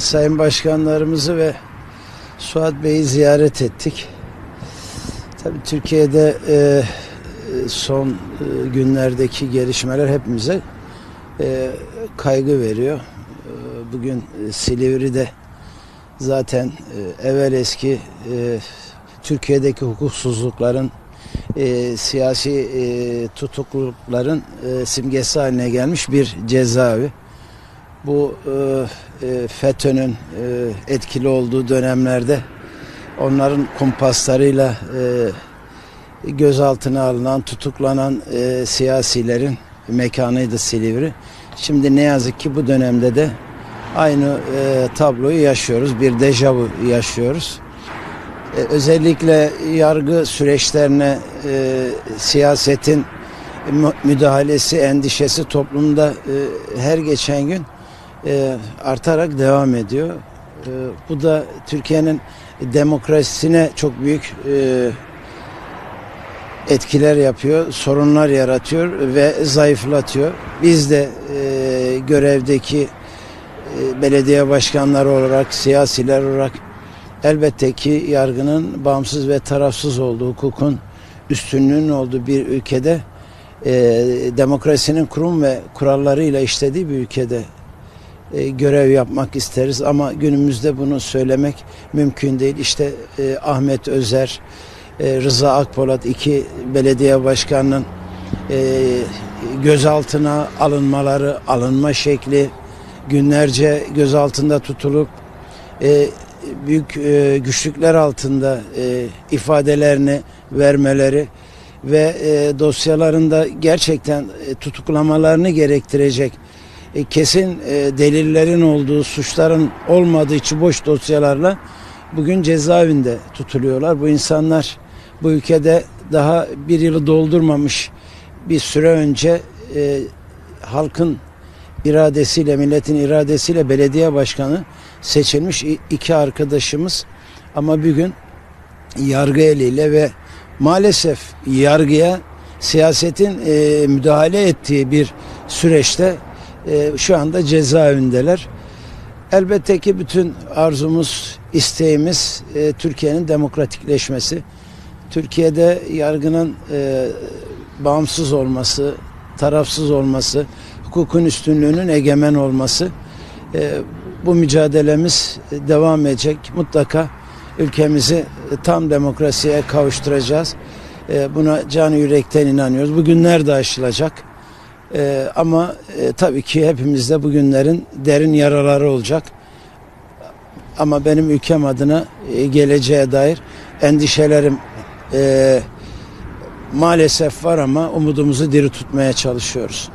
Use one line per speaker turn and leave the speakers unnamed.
sayın başkanlarımızı ve Suat Bey'i ziyaret ettik. Tabii Türkiye'de e, son e, günlerdeki gelişmeler hepimize e, kaygı veriyor. E, bugün e, Silivri'de zaten e, evvel eski e, Türkiye'deki hukuksuzlukların e, siyasi e, tutuklulukların e, simgesi haline gelmiş bir cezaevi. Bu e, e, FETÖ'nün e, etkili olduğu dönemlerde onların kumpaslarıyla e, gözaltına alınan, tutuklanan e, siyasilerin mekanıydı Silivri. Şimdi ne yazık ki bu dönemde de aynı e, tabloyu yaşıyoruz. Bir dejavu yaşıyoruz. E, özellikle yargı süreçlerine e, siyasetin mü- müdahalesi, endişesi toplumda e, her geçen gün e, artarak devam ediyor. E, bu da Türkiye'nin demokrasisine çok büyük e, etkiler yapıyor, sorunlar yaratıyor ve zayıflatıyor. Biz de e, görevdeki e, belediye başkanları olarak, siyasiler olarak elbette ki yargının bağımsız ve tarafsız olduğu, hukukun üstünlüğünün olduğu bir ülkede e, demokrasinin kurum ve kurallarıyla işlediği bir ülkede e, görev yapmak isteriz ama günümüzde bunu söylemek mümkün değil. İşte e, Ahmet Özer, e, Rıza Akpolat iki belediye başkanının e, gözaltına alınmaları, alınma şekli, günlerce gözaltında tutulup e, büyük e, güçlükler altında e, ifadelerini vermeleri ve e, dosyalarında gerçekten e, tutuklamalarını gerektirecek e, kesin e, delillerin olduğu, suçların olmadığı için boş dosyalarla bugün cezaevinde tutuluyorlar. Bu insanlar bu ülkede daha bir yılı doldurmamış bir süre önce e, halkın iradesiyle, milletin iradesiyle belediye başkanı seçilmiş iki arkadaşımız ama bugün yargı eliyle ve maalesef yargıya siyasetin e, müdahale ettiği bir süreçte e, şu anda cezaevindeler. Elbette ki bütün arzumuz, isteğimiz e, Türkiye'nin demokratikleşmesi. Türkiye'de yargının e, bağımsız olması, tarafsız olması, hukukun üstünlüğünün egemen olması. E, bu mücadelemiz devam edecek. Mutlaka ülkemizi e, tam demokrasiye kavuşturacağız. E, buna can yürekten inanıyoruz. Bu günler de aşılacak. E, ama e, tabii ki hepimizde bugünlerin derin yaraları olacak. Ama benim ülkem adına e, geleceğe dair endişelerim e, maalesef var ama umudumuzu diri tutmaya çalışıyoruz.